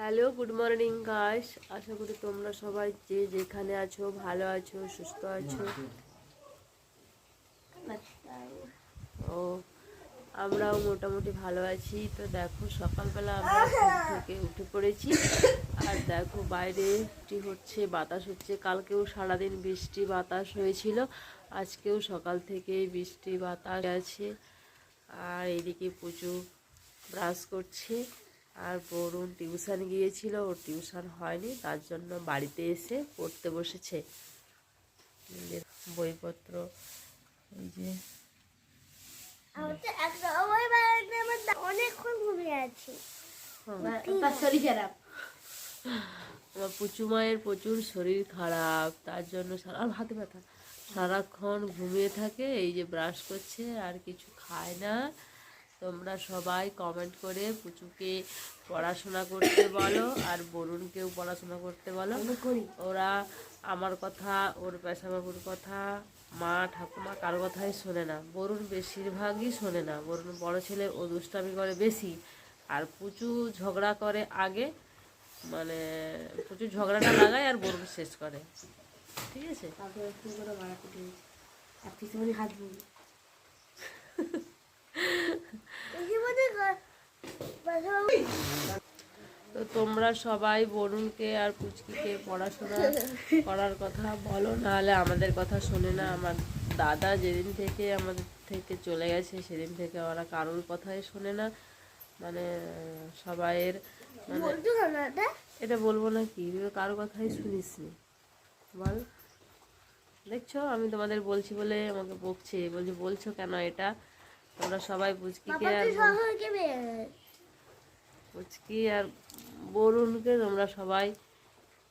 Hello, good morning guys. আশা করি তোমরা সবাই যে যেখানে আছো, ভালো আছো, সুস্থ আছো। ও, আমরাও মোটামুটি ভালো আছি। তো দেখো, সকালবেলা আমরা থেকে উঠে পড়েছি। আর দেখো, বাইরে বৃষ্টি হচ্ছে, বাতাস হচ্ছে। কালকেও সারাদিন বৃষ্টি বাতাস হয়েছিল। আজকেও সকাল থেকে বৃষ্টি বাতাস আছে। আর এদিকে পুজো ব্রাশ করছে। আর বরুণ টিউশন গিয়েছিল ওর টিউশন হয়নি তার জন্য বাড়িতে এসে পড়তে বসেছে। বইপত্র এই যে। আমার পুচু মায়ের প্রচুর শরীর খারাপ তার জন্য সারা আর হাতে ব্যথা। সারাক্ষণ ঘুমিয়ে থাকে এই যে ব্রাশ করছে আর কিছু খায় না। তোমরা সবাই কমেন্ট করে পুচুকে পড়াশোনা করতে বলো আর বরুণকেও পড়াশোনা করতে বলো। ওরা আমার কথা ওর পেশাবাবুর কথা মা ঠাকুমা কারও কথাই শোনে না। বরুণ বেশিরভাগই শোনে না। বরুণ বড় ছেলে ও দুষ্টামি করে বেশি। আর পুচু ঝগড়া করে আগে মানে প্রচুর ঝগড়াটা লাগায় আর বরুণ শেষ করে। ঠিক আছে? হাত তো তোমরা সবাই বরুণকে আর পুচকিকে পড়াশোনা করার কথা বলো নাহলে আমাদের কথা শোনে না। আমার দাদা যেদিন থেকে আমাদের থেকে চলে গেছে সেদিন থেকে ওরা কারোর কথাই শোনে না। মানে সবাইয়ের মানে এটা? বলব না কি? কারও কথাই শুনিস নি বল। দেখছ আমি তোমাদের বলছি বলে আমাকে বকছে। বলছি বলছো কেন এটা? তোমরা সবাই পুচকিকে আর। পুচকি আর বরুণকে তোমরা সবাই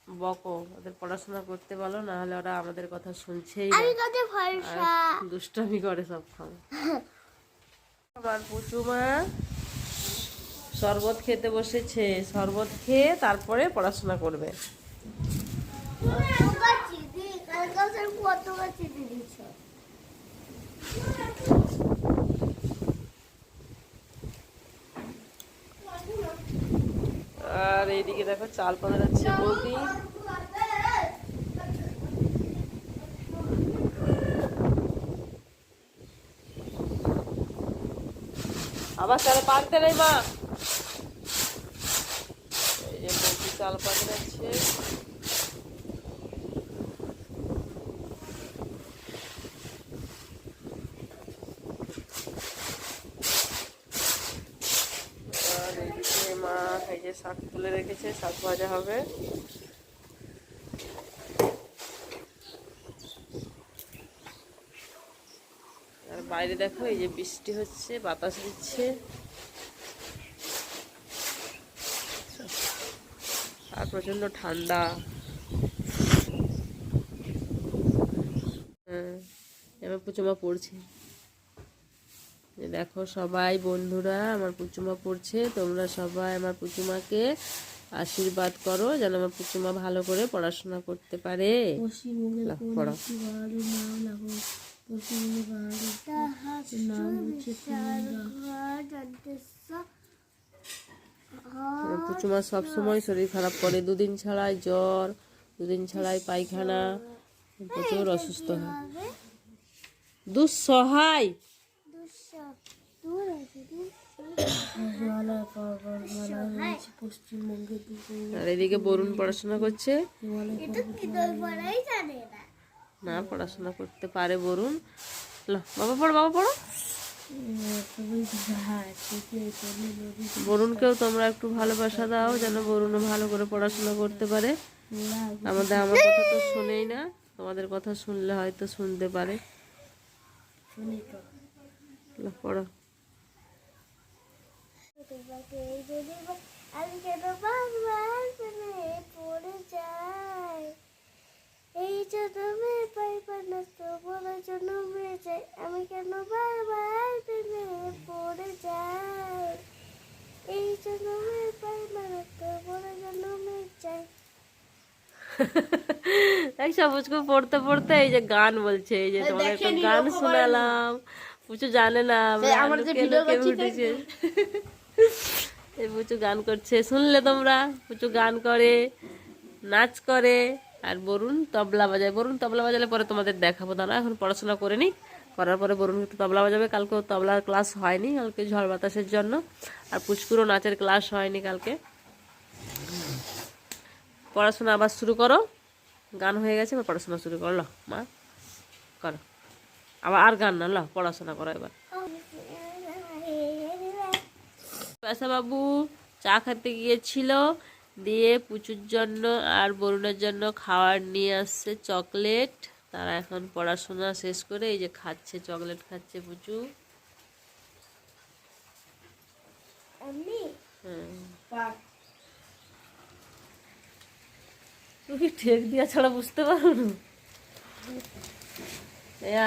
বকো। ওদের পড়াশোনা করতে বলো না হলে ওরা আমাদের কথা শুনছেই দুষ্টামি করে সব সময় আমার পুচুমা শরবত খেতে বসেছে। শরবত খেয়ে তারপরে পড়াশোনা করবে। কত দিয়েছ? আর এইদিকে দেখো, চাল পাতা যাচ্ছে বৌদি আবার চালে পারতে নেই মা। চাল পাতা যাচ্ছে আর এদিকে মা এই যে শাক তুলে রেখেছে, শাক ভাজা হবে। আর বাইরে দেখো, এই যে বৃষ্টি হচ্ছে, বাতাস দিচ্ছে। আর প্রচণ্ড ঠান্ডা। হ্যাঁ এবার পুচুমা পড়ছে। দেখো সবাই বন্ধুরা আমার পুচুমা পড়ছে তোমরা সবাই আমার পুচুমাকে আশীর্বাদ করো যেন আমার পুচুমা ভালো করে পড়াশোনা করতে পারে। পড়ো। পুচুমা সবসময় শরীর খারাপ করে দুদিন ছাড়াই জ্বর দুদিন ছাড়াই পায়খানা প্রচুর অসুস্থ হয়। দুঃসহায় দুশো দূর আছে দূর হিমালয় পর্বতমালা রয়েছে পশ্চিমবঙ্গের দুটো আর এদিকে বরুণ পড়াশোনা করছে? না পড়াশোনা করতে পারে বরুণ। লো, বাবা পড়ো বাবা পড়ো। বরুণকেও তোমরা একটু ভালোবাসা দাও যেন বরুণও ভালো করে পড়াশোনা করতে পারে। আমাদের আমার কথা তো শুনেই না। তোমাদের কথা শুনলে হয়তো শুনতে পারে। শুনি পড়ো। তোমাকে যদি আমি কেন বারবার প্রেমে পড়ে যাই এই জন্মে পাইবার না তো বড় জন্মে যাই আমি কেন বারবার প্রেমে পড়ে যাই এই জন্মে পাইবার না তো বড় জন্মে যাই দেখ সবুজকে পড়তে পড়তে এই যে গান বলছে এই যে তোমার একটা গান শোনালাম। কিছু জানে না আমরা যে লুকিয়ে video লুকিয়ে করছি উঠেছে এই পুচু গান করছে। শুনলে তোমরা? পুচু গান করে, নাচ করে, আর বরুণ তবলা বাজায়। বরুণ তবলা বাজালে পরে তোমাদের দেখাবো। দাঁড়া এখন পড়াশোনা করে নি করার পরে বরুণ একটু তবলা বাজাবে। কালকেও তবলার ক্লাস হয়নি, কালকে ঝড় বাতাসের জন্য। আর পুচকুরও নাচের ক্লাস হয়নি কালকে। পড়াশোনা আবার শুরু করো। গান হয়ে গেছে, এবার পড়াশোনা শুরু করো। মা, করো। আবার আর গান না, ল, পড়াশোনা করো এবার। পেশা বাবু চা খেতে গিয়েছিল দিয়ে পুচুর জন্য আর বরুণের জন্য খাবার নিয়ে আসছে চকলেট। তারা এখন পড়াশোনা শেষ করে এই যে খাচ্ছে চকলেট খাচ্ছে পুচু। হ্যাঁ। তুমি ঠেক দিয়া ছাড়া বুঝতে পারো না?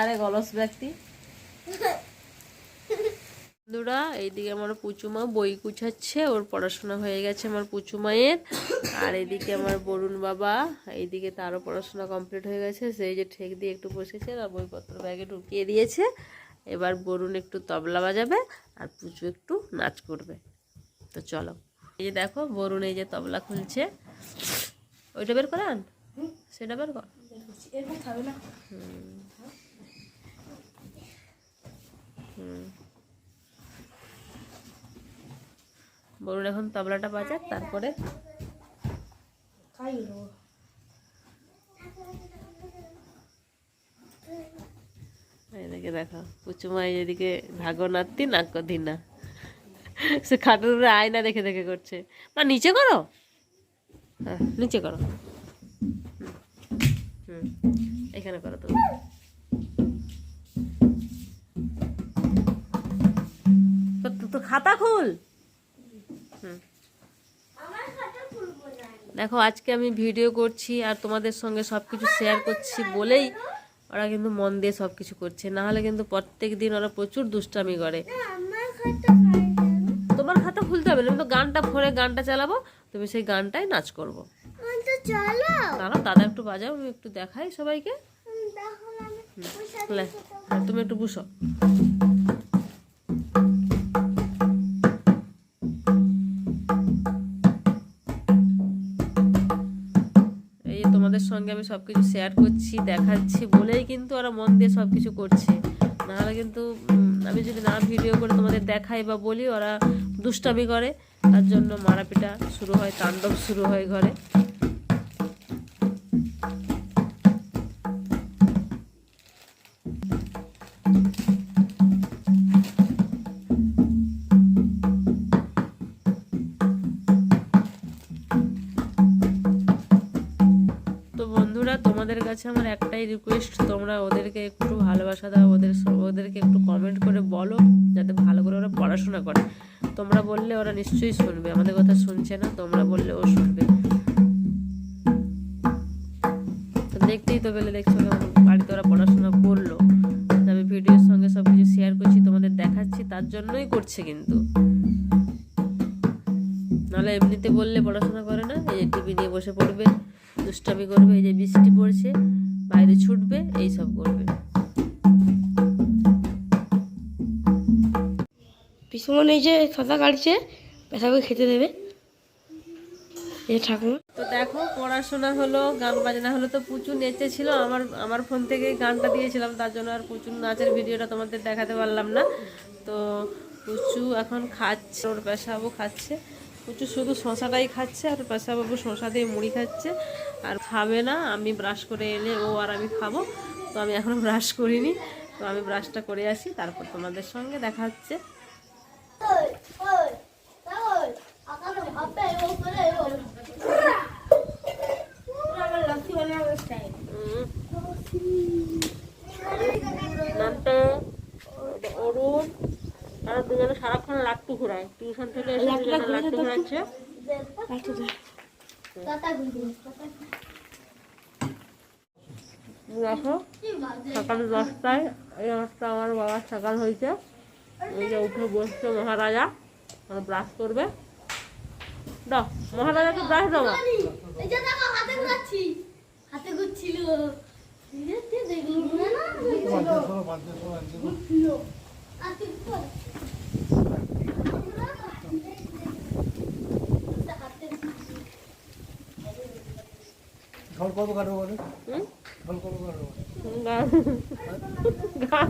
আরে গলস ব্যক্তি। বন্ধুরা এইদিকে আমার পুচুমা বই গুছাচ্ছে ওর পড়াশোনা হয়ে গেছে আমার পুচুমায়ের। আর এদিকে আমার বরুণ বাবা এইদিকে তারও পড়াশোনা কমপ্লিট হয়ে গেছে সেই যে ঠেক দিয়ে একটু বসেছে আর বইপত্র ব্যাগে ঢুকিয়ে দিয়েছে। এবার বরুণ একটু তবলা বাজাবে আর পুচু একটু নাচ করবে। তো চলো এই যে দেখো বরুণ এই যে তবলা খুলছে। ওইটা বের করান? সেটা বের কর। হুম। বরুণ এখন তবলাটা বাজাক, তারপরে এদিকে দেখো পুচুমা এদিকে ধাগো নাতি নাক্য দিনা সে খাটের উপরে আয়না দেখে দেখে করছে। মা, নিচে করো। হ্যাঁ নিচে করো। হুম, এখানে করো তো- তো খাতা খুল হুম আমার খাতা খুলবো না দেখো আজকে আমি ভিডিও করছি আর তোমাদের সঙ্গে সব কিছু শেয়ার করছি বলেই ওরা কিন্তু মন দিয়ে সব কিছু করছে। না হলে কিন্তু প্রত্যেক দিন ওরা প্রচুর দুষ্টামি করে। তোমার খাতা খুলতে হবে না আমি তো গানটা ফোনে গানটা চালাবো তুমি সেই গানটাই নাচ করব। দাঁড়াও দাদা একটু বাজাও আমি একটু দেখাই সবাইকে। হ্যাঁ, তুমি একটু বুঝো সঙ্গে আমি সব কিছু শেয়ার করছি, দেখাচ্ছি, বলেই কিন্তু ওরা মন দিয়ে সব কিছু করছে। নাহলে কিন্তু আমি যদি না ভিডিও করে তোমাদের দেখাই বা বলি, ওরা দুষ্টামি করে। তার জন্য মারাপিটা শুরু হয়, তাণ্ডব শুরু হয় ঘরে। কাছে আমার একটাই রিকোয়েস্ট তোমরা ওদেরকে একটু ভালোবাসা দাও, ওদের ওদেরকে একটু কমেন্ট করে বলো, যাতে ভালো করে ওরা পড়াশোনা করে। তোমরা বললে ওরা নিশ্চয়ই শুনবে, আমাদের কথা শুনছে না, তোমরা বললে ও শুনবে। দেখতেই তো পেলে, দেখছ বাড়িতে ওরা পড়াশোনা করল। আমি ভিডিওর সঙ্গে সব কিছু শেয়ার করছি, তোমাদের দেখাচ্ছি, তার জন্যই করছে কিন্তু। নাহলে এমনিতে বললে পড়াশোনা করে না, এই যে টিভি নিয়ে বসে পড়বে, দুষ্টামি করবে, এই যে বৃষ্টি পড়ছে। বাইরে ছুটবে এই সব করবে। পিসমন এই যে খাতা কাটছে পেশাকে খেতে দেবে। যে ঠাকুমা। তো দেখো পড়াশোনা হলো গান বাজনা হলো তো প্রচুর নেচেছিল আমার আমার ফোন থেকে গানটা দিয়েছিলাম তার জন্য আর প্রচুর নাচের ভিডিওটা তোমাদের দেখাতে পারলাম না। তো পুচু এখন খাচ্ছে ওর পেশাবু খাচ্ছে। পুচু শুধু শশাটাই খাচ্ছে আর পেশাবাবু শশা দিয়ে মুড়ি খাচ্ছে। আর খাবে না আমি ব্রাশ করে এলে ও আর আমি খাব। তো আমি এখনও ব্রাশ করিনি তো আমি ব্রাশটা করে আসি তারপর তোমাদের সঙ্গে দেখা হচ্ছে। নামটা অরুণ। তারা দুজনে সারাক্ষণ লাট্টু ঘোরায়। টিউশন থেকে এসে দুজনে লাট্টু ঘোরাচ্ছে। দেখো সকাল দশটায় এই দশটা আমার বাবার সকাল হয়েছে। এই যে উঠে বসছে মহারাজা মানে ব্রাশ করবে। দাও মহারাজাকে ব্রাশ দেবো এই হাতে। ঢোল কত কাটবো বলে? ঢোল কত কাটবো বলে? গান হ্যাঁ? গান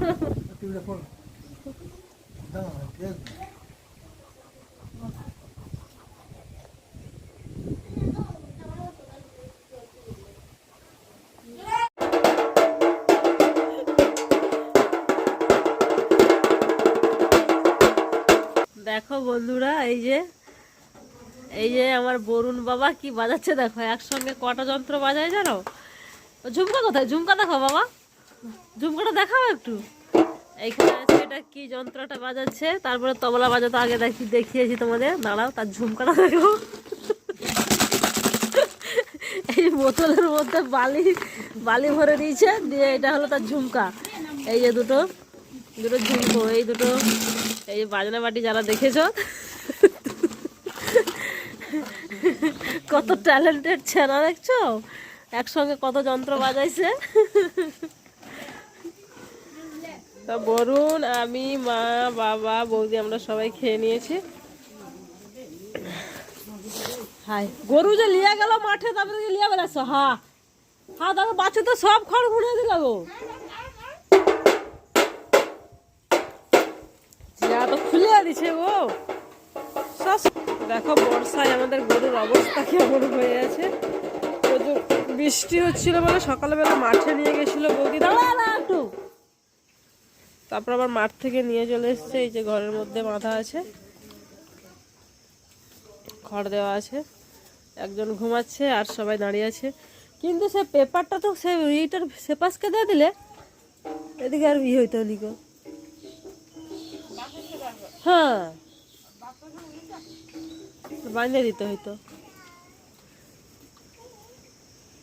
এই যে আমার বরুণ বাবা কি বাজাচ্ছে দেখো, একসঙ্গে কটা যন্ত্র বাজায় জানো? ঝুমকা কোথায়? ঝুমকা দেখো বাবা। ঝুমকাটা দেখাও একটু। এইখানে আছে এটা কি যন্ত্রটা বাজাচ্ছে? তারপরে তবলা বাজাতে আগে দেখি, দেখিয়েছি তোমাদের। দাঁড়াও, তার ঝুমকাটা দেখো। এই বোতলের মধ্যে বালি বালি ভরে দিয়েছে, দিয়ে এটা হলো তার ঝুমকা। এই যে দুটো দুটো ঝুমকো, এই দুটো। এই বাজনা বাটি যারা দেখেছ কত ট্যালেন্টেড ছেনা দেখছ? একসঙ্গে কত যন্ত্র বাজাইছে? তা বরুণ আমি মা বাবা বৌদি আমরা সবাই খেয়ে নিয়েছি। হাই গরু যে লিয়া গেল মাঠে তারপরে যে লিয়ে বেড়াচ্ছ হা। হা তারপর বাচ্চা তো সব খড় ঘুরে দিল গো। যা তো খুলে দিছে গো। সব দেখো, বর্ষায় আমাদের গরুর অবস্থা কেমন হয়ে আছে। প্রচুর বৃষ্টি হচ্ছিল বলে সকালবেলা মাঠে নিয়ে গেছিল বৌদি। দাঁড়া একটু। তারপর আবার মাঠ থেকে নিয়ে চলে এসছে, এই যে ঘরের মধ্যে বাঁধা আছে। খড় দেওয়া আছে। একজন ঘুমাচ্ছে আর সবাই দাঁড়িয়ে আছে। কিন্তু সে পেপারটা তো সে এইটার সেপাসকে দিয়ে দিলে। এদিকে আর বিয়ে হইতো নিকো হ্যাঁ। বাঁধে দিতে হইতো।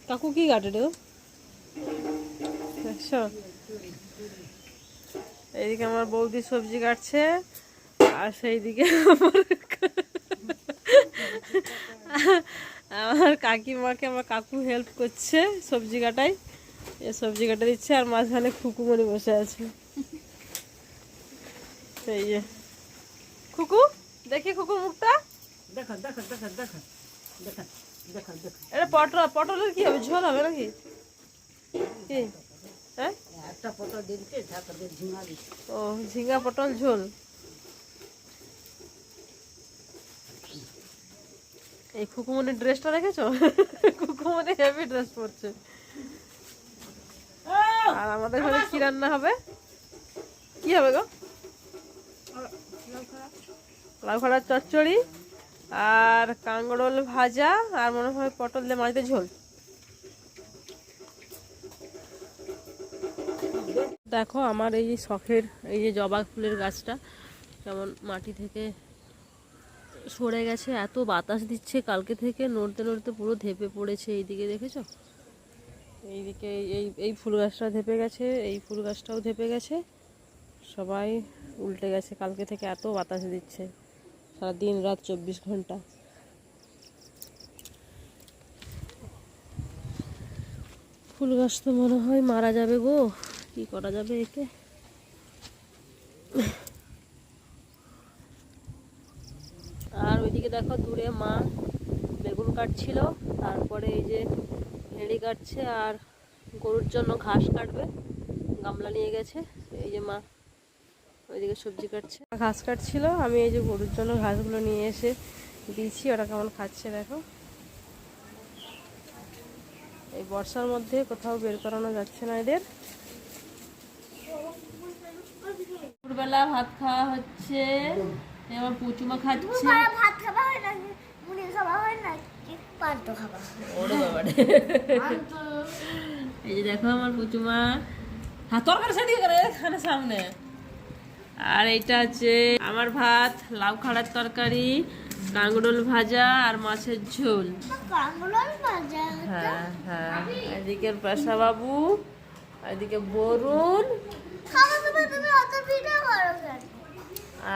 কাকু কি কাটে রে? এইদিকে আমার বৌদি সবজি কাটছে, আর সেই দিকে আমার কাকিমাকে আমার কাকু হেল্প করছে সবজি কাটাই এ সবজি কাটা দিচ্ছে আর মাঝখানে খুকু খুকুমনি বসে আছে। এই যে। খুকু, দেখি খুকুর মুখটা। এটা পটল পটলের কি হবে? ঝোল হবে নাকি? কি? হ্যাঁ? একটা পটল দিচ্ছে তারপরে ঝিঙা দিচ্ছে ও ঝিঙ্গা পটল ঝোল। এই খুকুমনির ড্রেসটা দেখেছ? খুকুমনি হেভি ড্রেস পরছে। আর আমাদের ঘরে কি রান্না হবে? কি হবে গো? লাউ খাড়ার চচ্চড়ি? আর কাঁকরোল ভাজা, আর মনে হয় পটল দিয়ে মাছ দিয়ে ঝোল। দেখো আমার এই শখের, এই যে জবা ফুলের গাছটা কেমন মাটি থেকে সরে গেছে, এত বাতাস দিচ্ছে কালকে থেকে, নড়তে নড়তে পুরো ধেপে পড়েছে এইদিকে, দেখেছ? এইদিকে এই এই ফুল গাছটা ধেপে গেছে, এই ফুল গাছটাও ধেপে গেছে, সবাই উল্টে গেছে কালকে থেকে, এত বাতাস দিচ্ছে। সারা দিন রাত চব্বিশ ঘণ্টা। ফুল গাছ তো মনে হয় মারা যাবে গো। কি করা যাবে একে? আর ওইদিকে দেখো দূরে মা বেগুন কাটছিল, তারপরে এই যে ভেড়ি কাটছে আর গরুর জন্য ঘাস কাটবে, গামলা নিয়ে গেছে। এই যে মা ওইদিকে সবজি কাটছে। ঘাস কাটছিল আমি এই যে গরুর জন্য ঘাসগুলো নিয়ে এসে দিয়েছি ওরা কেমন খাচ্ছে দেখো। এই বর্ষার মধ্যে কোথাও বের করানো যাচ্ছে না এদের। দুপুরবেলা ভাত খাওয়া হচ্ছে এবার পুচুমা খাচ্ছে। ভাত খাবা হয় না মুড়ি খাবা হয় না পান্ত খাবা ওরে বাবারে। এই যে দেখো আমার পুচুমা। হ্যাঁ তরকারি সেদিকে করে এখানে সামনে। আর এইটা আছে আমার ভাত লাউ খাড়ার তরকারি কাঁকরোল ভাজা আর মাছের ঝোল। হ্যাঁ হ্যাঁ। এদিকে পেশা বাবু এদিকে বরুণ।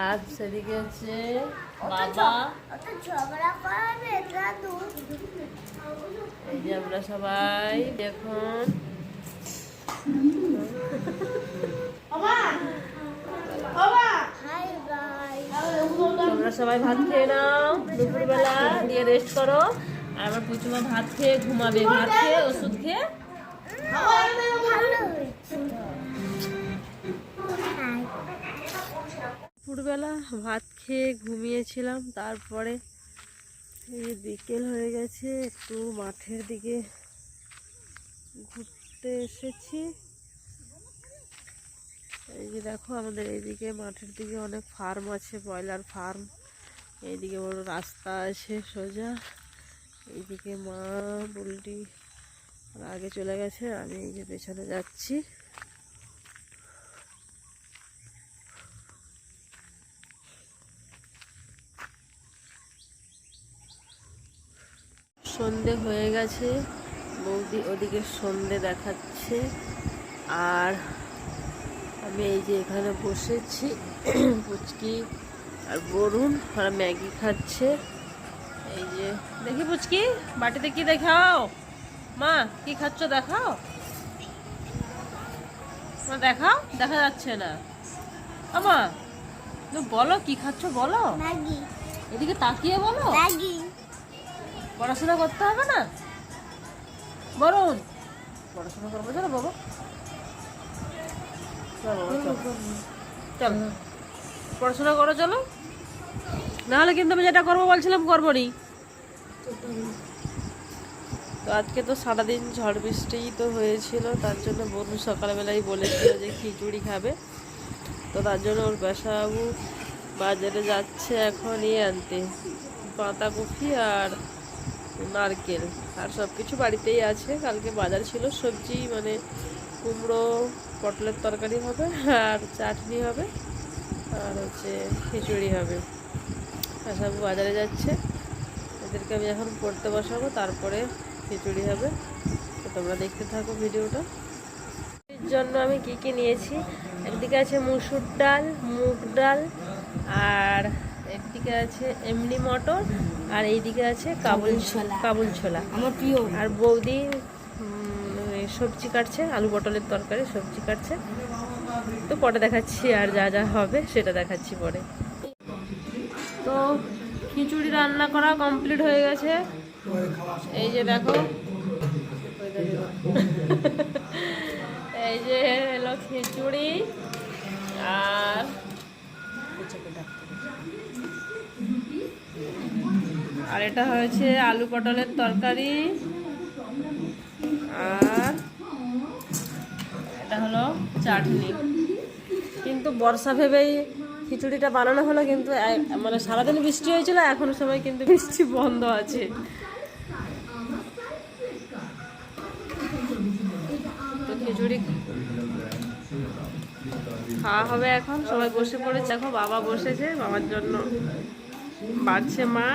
আর সেদিকে হচ্ছে বাবা। এই যে আমরা সবাই দেখুন। তোমরা সবাই ভাত খেয়ে নাও। দুপুরবেলা দিয়ে রেস্ট করো। আর আমার পুচুমা ভাত খেয়ে ঘুমাবে। ভাত খেয়ে ওষুধ খেয়ে দুপুরবেলা ভাত খেয়ে ঘুমিয়েছিলাম। তারপরে বিকেল হয়ে গেছে একটু মাঠের দিকে ঘুরতে এসেছি। এই যে দেখো আমাদের এইদিকে মাঠের দিকে অনেক ফার্ম আছে, ব্রয়লার ফার্ম। এইদিকে বড় রাস্তা আছে সোজা। এইদিকে মা বুলটি আগে চলে গেছে, আমি এই যে পেছনে যাচ্ছি। সন্ধে হয়ে গেছে, বৌদি ওদিকে সন্ধে দেখাচ্ছে। আর আমি এই যে এখানে বসেছি পুচকি আর বরুণ আর ম্যাগি খাচ্ছে। এই যে দেখি পুচকি বাটিতে কি দেখাও? মা কি খাচ্ছ দেখাও? মা দেখাও? দেখা যাচ্ছে না। আমা তুমি বলো কি খাচ্ছ বলো? এদিকে তাকিয়ে বলো। পড়াশোনা করতে হবে না? বরুণ পড়াশোনা করব চলো বাবা। পড়াশোনা করো, চলো। নাহলে কিন্তু আমি যেটা করব বলছিলাম, করব নি। তো আজকে তো সারাদিন ঝড় বৃষ্টিই তো হয়েছিল, তার জন্য বন্ধু সকালবেলায় বলেছিল যে খিচুড়ি খাবে। তো তার জন্য ওর বাবু বাজারে যাচ্ছে এখন ইয়ে আনতে। বাঁধাকপি আর নারকেল, আর সব কিছু বাড়িতেই আছে। কালকে বাজার ছিল সবজি মানে কুমড়ো পটলের তরকারি হবে আর চাটনি হবে আর হচ্ছে খিচুড়ি হবে। সব বাজারে যাচ্ছে। এদেরকে আমি এখন পড়তে বসাবো তারপরে খিচুড়ি হবে। তো তোমরা দেখতে থাকো ভিডিওটা। এর জন্য আমি কি কি নিয়েছি? একদিকে আছে মুসুর ডাল মুগ ডাল আর একদিকে আছে এমনি মটর আর এইদিকে আছে কাবুল ছোলা। কাবুল ছোলা। আমার প্রিয়। আর বৌদি সবজি কাটছে, আলু পটলের তরকারি, সবজি কাটছে। তো পরে দেখাচ্ছি আর যা যা হবে, সেটা দেখাচ্ছি পরে। তো খিচুড়ি রান্না করা কমপ্লিট হয়ে গেছে। এই যে দেখো। এই যে এলো খিচুড়ি আর আর এটা হয়েছে আলু পটলের তরকারি। চাটনি। কিন্তু বর্ষা ভেবেই খিচুড়িটা বানানো হলো, কিন্তু মানে সারাদিন বৃষ্টি হয়েছিল, এখনও সময় কিন্তু বৃষ্টি বন্ধ আছে। তো খিচুড়ি খাওয়া হবে এখন, সবাই বসে পড়েছে, দেখো বাবা বসেছে, বাবার জন্য বাড়ছে মা।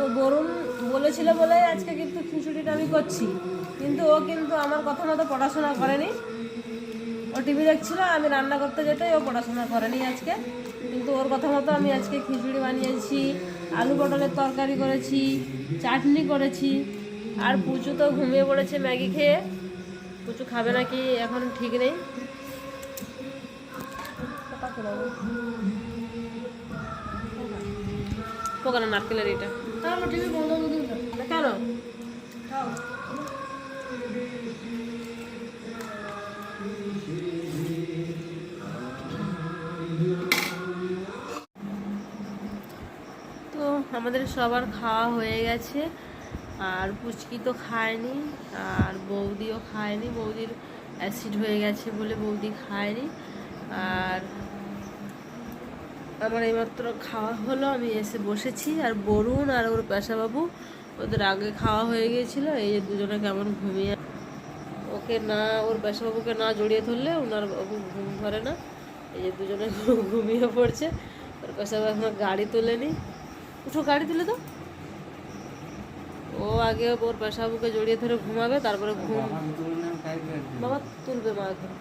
তো বরুণ বলেছিল বলে আজকে কিন্তু খিচুড়িটা আমি করছি। কিন্তু ও কিন্তু আমার কথা মতো পড়াশোনা করেনি। ও টিভি দেখছিল, আমি রান্না করতে যেতে ও পড়াশোনা করেনি আজকে। কিন্তু ওর কথা মতো আমি আজকে খিচুড়ি বানিয়েছি, আলু পটলের তরকারি করেছি, চাটনি করেছি। আর পুচু তো ঘুমিয়ে পড়েছে ম্যাগি খেয়ে। পুচু খাবে নাকি এখন ঠিক নেই। পোকানো নারকেলের এটা। টিভি বন্ধ করে দিন কেন? তো আমাদের সবার খাওয়া হয়ে গেছে। আর পুচকি তো খায়নি আর বৌদিও খায়নি। বৌদির অ্যাসিড হয়ে গেছে বলে বৌদি খায়নি। আর আমার এইমাত্র খাওয়া হলো আমি এসে বসেছি। আর বরুণ আর ওর পেশাবাবু ওদের আগে খাওয়া হয়ে গিয়েছিল এই যে দুজনে কেমন ঘুমিয়ে ওকে না ওর পেশাবাবুকে না জড়িয়ে ধরলে ওনার বাবু ঘুম ধরে না। এই যে দুজনে ঘুমিয়ে পড়ছে। ওর পেশাবাবু এখন গাড়ি তোলেনি। উঠো গাড়ি তুলে তো ও আগে ওর পেশাবাবুকে জড়িয়ে ধরে ঘুমাবে তারপরে ঘুম বাবা তুলবে মা এখন।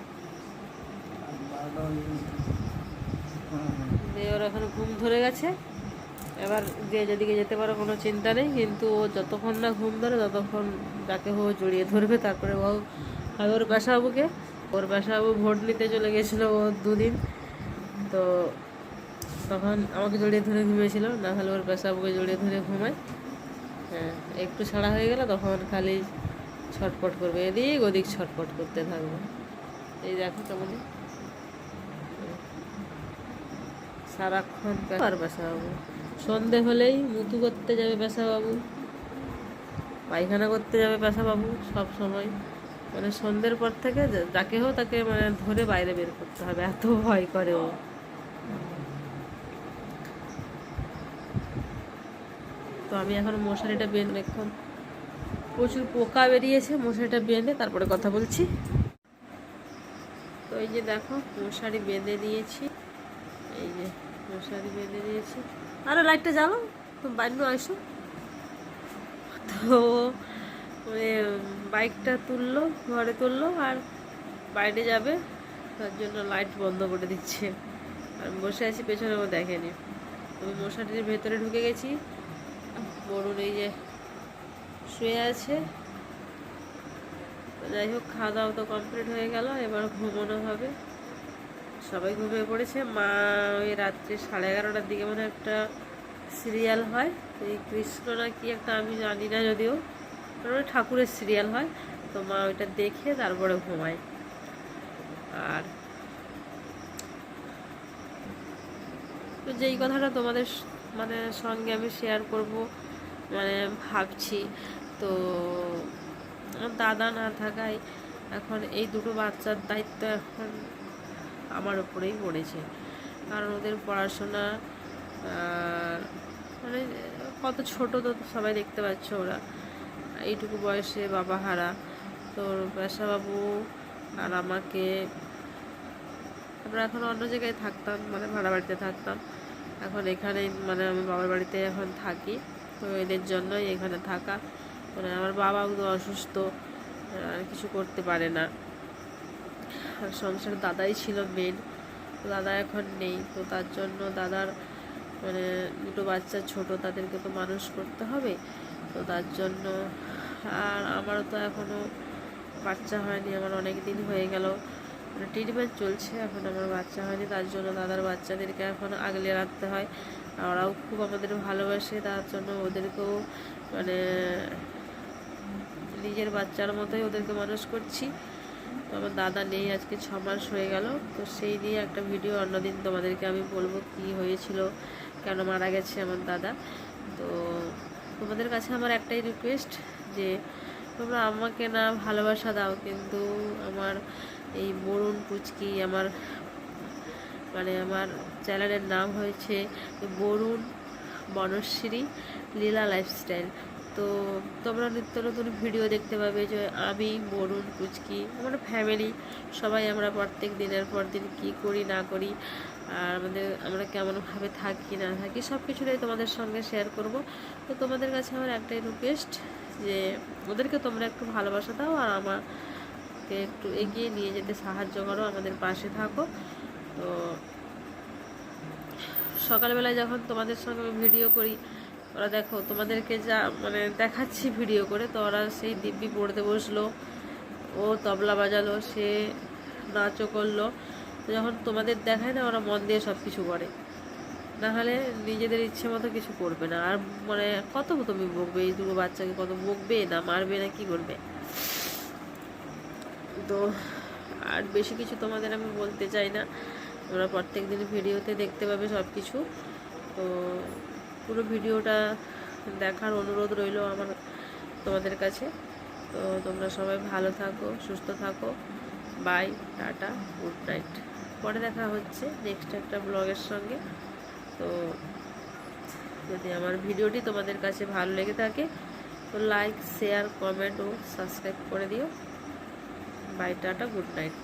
দিয়ে ওর এখন ঘুম ধরে গেছে। এবার যে যেদিকে যেতে পারে কোনো চিন্তা নেই, কিন্তু ও যতক্ষণ না ঘুম ধরে ততক্ষণ যাকে ও জড়িয়ে ধরবে, তারপরে ও আর ওর পেশাবাবুকে ওর পেশাবাবু ভোট নিতে চলে গেছিল ও দুদিন। তো তখন আমাকে জড়িয়ে ধরে ঘুমিয়েছিল, না হলে ওর পেশাবকে জড়িয়ে ধরে ঘুমায়। হ্যাঁ একটু ছাড়া হয়ে গেল তখন খালি ছটপট করবে, এদিক ওদিক ছটপট করতে থাকবে। এই দেখো কেমন। সারাক্ষণ আর পেশাবাবু সন্ধে হলেই মুতু করতে যাবে পেশাবাবু পায়খানা করতে যাবে পেশাবাবু সব সময়। মানে সন্ধ্যের পর থেকে যাকে হোক তাকে মানে ধরে বাইরে বের করতে হবে, এত ভয় করে ও। তো আমি এখন মশারিটা বেঁধে এখন প্রচুর পোকা বেরিয়েছে, মশারিটা বেঁধে তারপরে কথা বলছি। তো এই যে দেখো, মশারি বেঁধে দিয়েছি। এই যে মশারি বেঁধে দিয়েছি। আরও লাইটটা জ্বালো তুমি বাইরে আসো। তো বাইকটা তুললো, ঘরে তুললো, আর বাইরে যাবে। তার জন্য লাইট বন্ধ করে দিচ্ছে। আমি বসে আছি, পেছনে ও দেখেনি। আমি মশারির ভেতরে ঢুকে গেছি। বরুণ এই যে শুয়ে আছে। যাই হোক খাওয়া দাওয়া তো কমপ্লিট হয়ে গেল, এবার ঘুমানো হবে। সবাই ঘুমিয়ে পড়েছে। মা ওই রাত্রে সাড়ে এগারোটার দিকে মানে একটা সিরিয়াল হয়। এই কৃষ্ণ না কি একটা আমি জানি না যদিও মানে ঠাকুরের সিরিয়াল হয়। তো মা ওইটা দেখে তারপরে ঘুমায়। আর তো যেই কথাটা তোমাদের মানে সঙ্গে আমি শেয়ার করব মানে ভাবছি, তো দাদা না থাকায় এখন এই দুটো বাচ্চার দায়িত্ব এখন আমার উপরেই পড়েছে। কারণ ওদের পড়াশোনা মানে কত ছোট তো সবাই দেখতে পাচ্ছ ওরা। এইটুকু বয়সে বাবা হারা। তো পেশাবাবু আর আমাকে, আমরা এখন অন্য জায়গায় থাকতাম মানে ভাড়া বাড়িতে থাকতাম। এখন এখানে মানে আমি বাবার বাড়িতে এখন থাকি। তো এদের জন্যই এখানে থাকা। মানে আমার বাবা অসুস্থ কিছু করতে পারে না। আর সংসার দাদাই ছিল মেন দাদা এখন নেই, তো তার জন্য দাদার মানে দুটো বাচ্চা ছোট, তাদেরকে তো মানুষ করতে হবে। তো তার জন্য আর আমারও তো এখনও বাচ্চা হয়নি, আমার অনেক দিন হয়ে গেল। মানে ট্রিটমেন্ট চলছে, এখন আমার বাচ্চা হয়নি, তার জন্য দাদার বাচ্চাদেরকে এখন আগলে রাখতে হয়। আর ওরাও খুব আমাদের ভালোবাসে, তার জন্য ওদেরকেও মানে নিজের বাচ্চার মতোই ওদেরকে মানুষ করছি। তো আমার দাদা নেই, আজকে ছ মাস হয়ে গেল। তো সেই নিয়ে একটা ভিডিও অন্যদিন তোমাদেরকে আমি বলব কি হয়েছিল, কেন মারা গেছে আমার দাদা। তো তোমাদের কাছে আমার একটাই রিকোয়েস্ট যে, তোমরা আমাকে না ভালোবাসা দাও, কিন্তু আমার এই বরুণ পুচকি, আমার মানে আমার চ্যানেলের নাম হয়েছে বরুণ বনশ্রী লীলা লাইফস্টাইল তো তোমরা নিত্য নতুন ভিডিও দেখতে পাবে যে আমি, বরুণ কুচকি আমার ফ্যামিলি সবাই আমরা প্রত্যেক দিনের পর দিন কী করি, না করি, আর আমাদের, আমরা কেমনভাবে থাকি, না থাকি সব কিছুটাই তোমাদের সঙ্গে শেয়ার করব। তো তোমাদের কাছে আমার একটাই রিকোয়েস্ট যে ওদেরকে তোমরা একটু ভালোবাসা দাও আর আমাকে একটু এগিয়ে নিয়ে যেতে সাহায্য করো, আমাদের পাশে থাকো। তো সকালবেলায় যখন তোমাদের সঙ্গে আমি ভিডিও করি ওরা দেখো, তোমাদেরকে যা মানে দেখাচ্ছি ভিডিও করে, তো ওরা সেই দিব্যি পড়তে বসল, ও তবলা বাজালো, সে নাচও করল। যখন তোমাদের দেখায় না, ওরা মন দিয়ে সব কিছু করে। নাহলে নিজেদের ইচ্ছে মতো কিছু করবে না। আর মানে কত তুমি বকবে, এই দুটো বাচ্চাকে কত বকবে না, মারবে না, কি করবে? তো আর বেশি কিছু তোমাদের আমি বলতে চাই না। তোমরা প্রত্যেক দিন ভিডিওতে দেখতে পাবে সব কিছু তো পুরো ভিডিওটা দেখার অনুরোধ রইল আমার তোমাদের কাছে। তো তোমরা সবাই ভালো থাকো, সুস্থ থাকো। Bye, tata, good night. পরে দেখা হচ্ছে নেক্সট একটা ব্লগের সঙ্গে। তো যদি আমার ভিডিওটি তোমাদের কাছে ভালো লেগে থাকে, তো লাইক শেয়ার কমেন্ট ও সাবস্ক্রাইব করে দিও। Bye, tata, good night.